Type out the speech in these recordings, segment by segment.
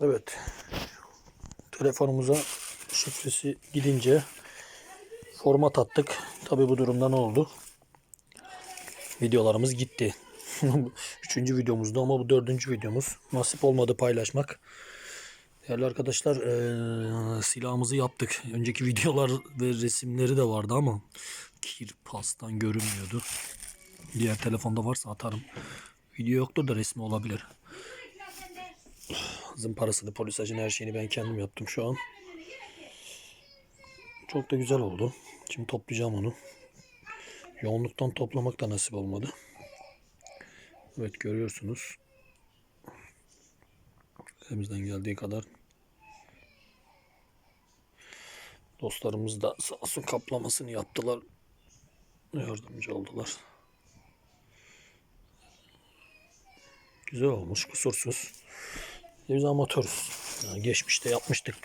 Evet. Telefonumuza şifresi gidince format attık. Tabi bu durumda ne oldu? Videolarımız gitti. Üçüncü videomuzda ama bu dördüncü videomuz. Nasip olmadı paylaşmak. Değerli arkadaşlar eee, silahımızı yaptık. Önceki videolar ve resimleri de vardı ama kir pastan görünmüyordu. Diğer telefonda varsa atarım. Video yoktur da resmi olabilir. Zımparasını, polisajını her şeyini ben kendim yaptım şu an. Çok da güzel oldu. Şimdi toplayacağım onu. Yoğunluktan toplamak da nasip olmadı. Evet görüyorsunuz. Elimizden geldiği kadar. Dostlarımız da sağ olsun kaplamasını yaptılar. Yardımcı oldular. Güzel olmuş, kusursuz. Biz amatörüz. Yani geçmişte yapmıştık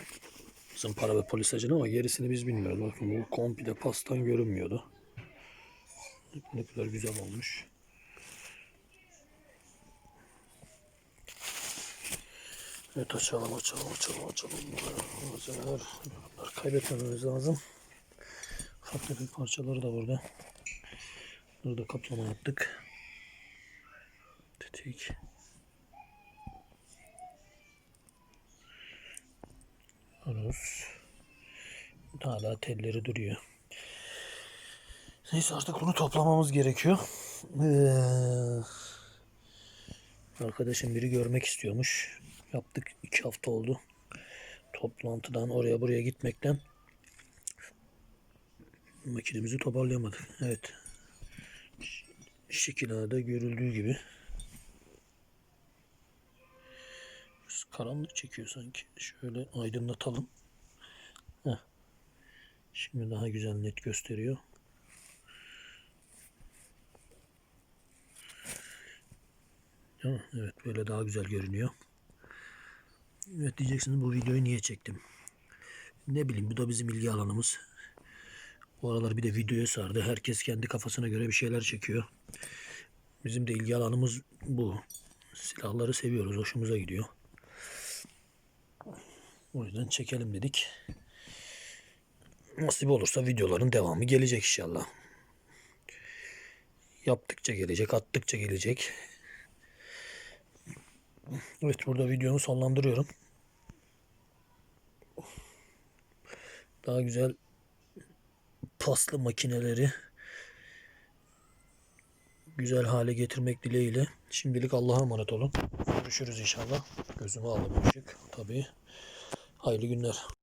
zımpara ve polisajını ama gerisini biz bilmiyoruz. Bakın bu komple pastan görünmüyordu. Ne kadar güzel olmuş. Evet açalım açalım açalım açalım. Malzemeler bunları kaybetmememiz lazım. Ufak tefek parçaları da burada. Burada kaplama yaptık. Tetik. Aruz. Hala telleri duruyor. Neyse artık bunu toplamamız gerekiyor. Ee, arkadaşım biri görmek istiyormuş. Yaptık iki hafta oldu. Toplantıdan oraya buraya gitmekten makinemizi toparlayamadık. Evet. Ş- Şekillerde görüldüğü gibi. Karanlık çekiyor sanki. Şöyle aydınlatalım. Heh. Şimdi daha güzel net gösteriyor. Evet böyle daha güzel görünüyor. Evet diyeceksiniz bu videoyu niye çektim? Ne bileyim bu da bizim ilgi alanımız. Bu aralar bir de videoya sardı. Herkes kendi kafasına göre bir şeyler çekiyor. Bizim de ilgi alanımız bu. Silahları seviyoruz. Hoşumuza gidiyor. O yüzden çekelim dedik. Nasip olursa videoların devamı gelecek inşallah. Yaptıkça gelecek, attıkça gelecek. Evet burada videomu sonlandırıyorum. Daha güzel paslı makineleri güzel hale getirmek dileğiyle. Şimdilik Allah'a emanet olun. Görüşürüz inşallah. Gözüme aldım ışık tabii. Hayırlı günler.